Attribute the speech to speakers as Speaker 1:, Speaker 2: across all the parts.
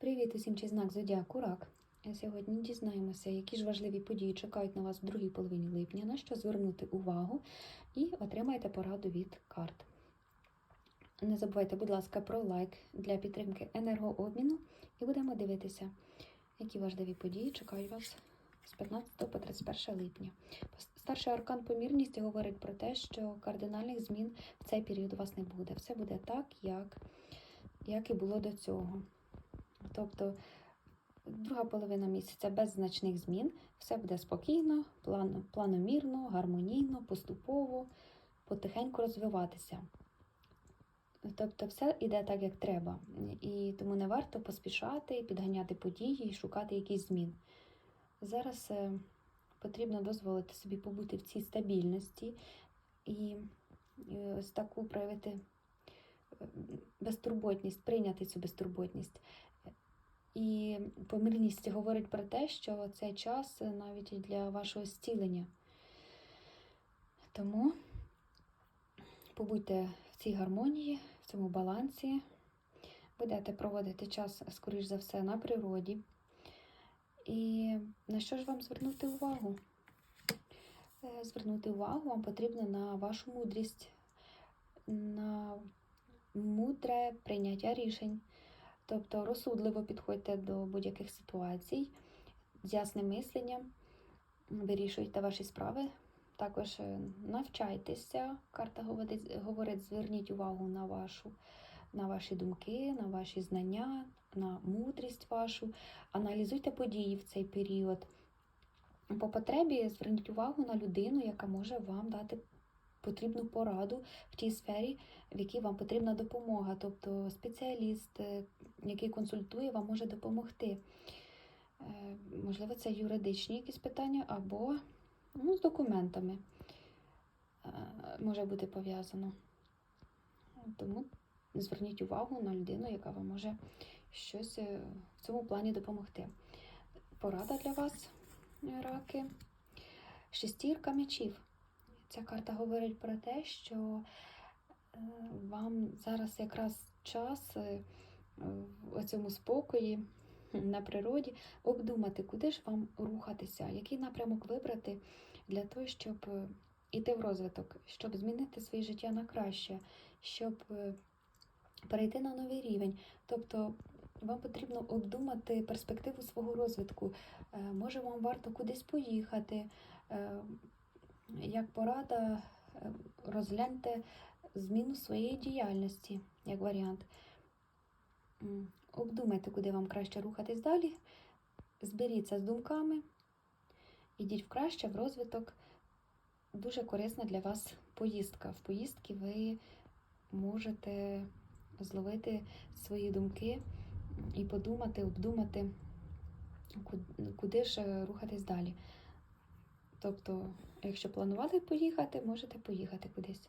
Speaker 1: Привіт усім чи знак Зодіаку Рак. Сьогодні дізнаємося, які ж важливі події чекають на вас в другій половині липня, на що звернути увагу і отримаєте пораду від карт. Не забувайте, будь ласка, про лайк для підтримки енергообміну і будемо дивитися, які важливі події чекають вас з 15 по 31 липня. Старший аркан помірність говорить про те, що кардинальних змін в цей період у вас не буде. Все буде так, як, як і було до цього. Тобто друга половина місяця без значних змін, все буде спокійно, план, планомірно, гармонійно, поступово, потихеньку розвиватися. Тобто все йде так, як треба. І тому не варто поспішати, підганяти події і шукати якісь змін. Зараз е, потрібно дозволити собі побути в цій стабільності і е, ось таку проявити безтурботність, прийняти цю безтурботність. І помірність говорить про те, що це час навіть для вашого зцілення. Тому побудьте в цій гармонії, в цьому балансі, будете проводити час, скоріш за все, на природі. І на що ж вам звернути увагу? Е, Звернути увагу вам потрібно на вашу мудрість, на мудре прийняття рішень. Тобто розсудливо підходьте до будь-яких ситуацій, з ясним мисленням, вирішуйте ваші справи. Також е, навчайтеся, карта говорить, говорить зверніть увагу на вашу, на ваші думки, на ваші знання, на мудрість вашу, аналізуйте події в цей період. По потребі зверніть увагу на людину, яка може вам дати потрібну пораду в тій сфері, в якій вам потрібна допомога. Тобто спеціаліст, е, який консультує, вам може допомогти. Е, Можливо, це юридичні якісь питання або ну, з документами е, може бути пов'язано. Тому зверніть увагу на людину, яка вам може щось в цьому плані допомогти. Порада для вас, раки. Шестірка мечів. Ця карта говорить про те, що е, вам зараз якраз час е, в цьому спокої на природі обдумати, куди ж вам рухатися, який напрямок вибрати для того, щоб е, іти в розвиток, щоб змінити своє життя на краще, щоб перейти на новий рівень. Тобто вам потрібно обдумати перспективу свого розвитку. Може, вам варто кудись поїхати. Як порада, е, розгляньте зміну своєї діяльності як варіант. Обдумайте, куди вам краще рухатись далі. Зберіться з думками, ідіть в краще, в розвиток. Дуже корисна для вас поїздка. В поїздці ви можете зловити свої думки і подумати, обдумати, куди ж е, рухатись далі. Тобто, якщо планували поїхати, можете поїхати кудись.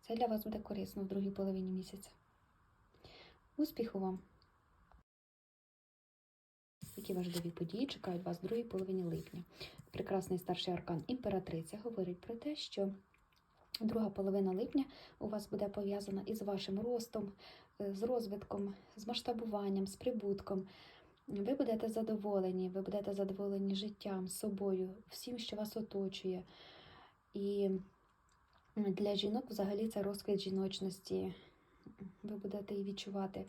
Speaker 1: Це для вас буде корисно в другій половині місяця. Успіху вам! Які важливі події чекають вас в другій половині липня. Прекрасний старший аркан імператриця говорить про те, що друга половина липня у вас буде пов'язана із вашим ростом, е, з розвитком, з масштабуванням, з прибутком. Ви будете задоволені, ви будете задоволені життям, собою, всім, що вас оточує. І для жінок взагалі це розквіт жіночності. Ви будете її відчувати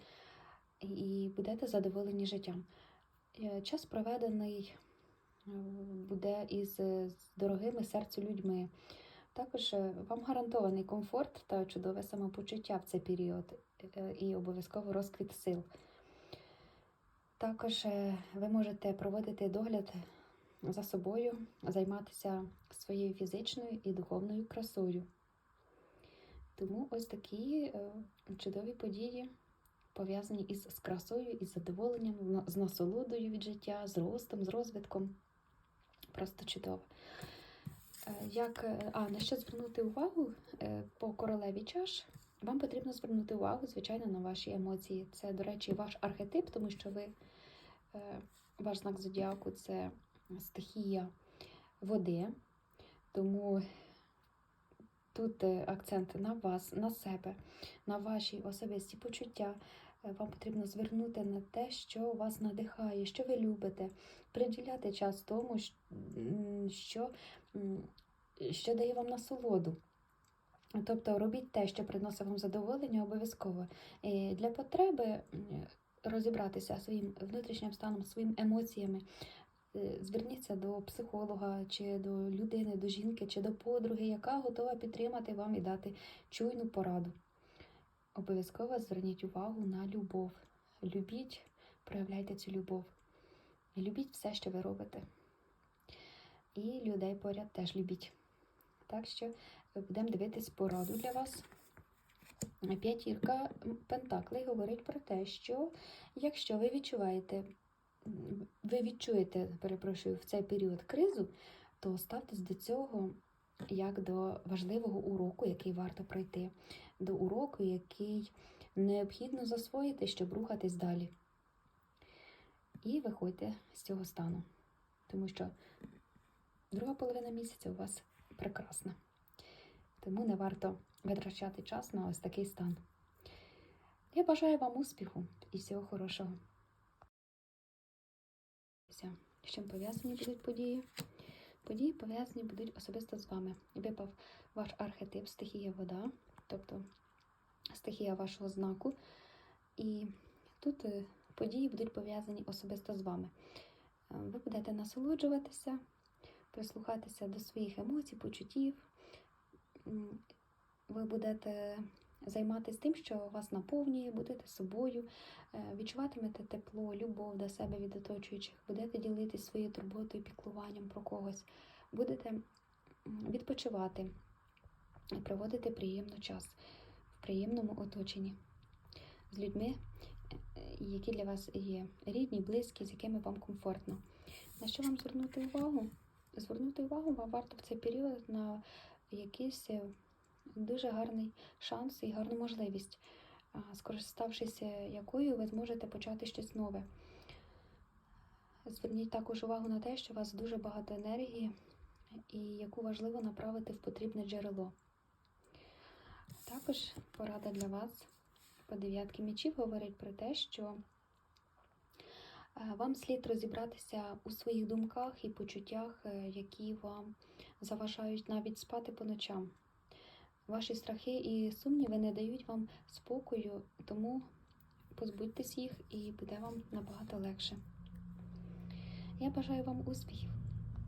Speaker 1: і будете задоволені життям. Е, Час проведений е, буде із дорогими серцю людьми. Також е, вам гарантований комфорт та чудове самопочуття в цей період і обов'язково розквіт сил. Також е, ви можете проводити догляд за собою, займатися своєю фізичною і духовною красою. Тому ось такі е, чудові події пов'язані із з красою, із задоволенням, з насолодою від життя, з ростом, з розвитком. Просто чудово. Е, Як, а, на що звернути увагу по королеві чаш? Вам потрібно звернути увагу, звичайно, на ваші емоції. Це, до речі, ваш архетип, тому що ви, е, ваш знак зодіаку це стихія води. Тому тут е, акцент на вас, на себе, на ваші особисті почуття, Е, Вам потрібно звернути на те, що вас надихає, що ви любите, приділяти час тому, що, що дає вам насолоду. Тобто робіть те, що приносить вам задоволення, обов'язково. Для потреби розібратися своїм внутрішнім станом, своїми емоціями. е, Зверніться до психолога, чи до людини, до жінки, чи до подруги, яка готова підтримати вам і дати чуйну пораду. Обов'язково зверніть увагу на любов. Любіть, проявляйте цю любов. Любіть все, що ви робите. І людей поряд теж любіть. Так що будемо дивитись пораду для вас. П'ятірка Пентаклей говорить про те, що якщо ви відчуваєте, ви відчуєте, перепрошую, в цей період кризу, то ставтесь до цього як до важливого уроку, який варто пройти, до уроку, який необхідно засвоїти, щоб рухатись далі. І виходьте з цього стану, тому що друга половина місяця у вас прекрасна. Тому не варто витрачати час на ось такий стан. Я бажаю вам успіху і всього хорошого. З чим пов'язані будуть події? Події пов'язані будуть особисто з вами. Випав ваш архетип стихія вода, тобто стихія вашого знаку. І тут е, події будуть пов'язані особисто з вами. Е, Ви будете насолоджуватися, прислухатися до своїх емоцій, почуттів. Ви будете займатися тим, що вас наповнює, будете собою, е, відчуватимете тепло, любов до себе від оточуючих, будете ділитися своєю турботою, піклуванням про когось, будете відпочивати, проводити приємний час в приємному оточенні з людьми, е, які для вас є рідні, близькі, з якими вам комфортно. На що вам звернути увагу? Звернути увагу вам варто в цей період на якийсь е, дуже гарний шанс і гарну можливість, а, скориставшись е, якою ви зможете почати щось нове. Зверніть також увагу на те, що у вас дуже багато енергії і яку важливо направити в потрібне джерело. Також порада для вас по дев'ятки мічів говорить про те, що вам слід розібратися у своїх думках і почуттях, е, які вам заважають навіть спати по ночам. Ваші страхи і сумніви не дають вам спокою, тому позбудьтесь їх і буде вам набагато легше. Я бажаю вам успіхів!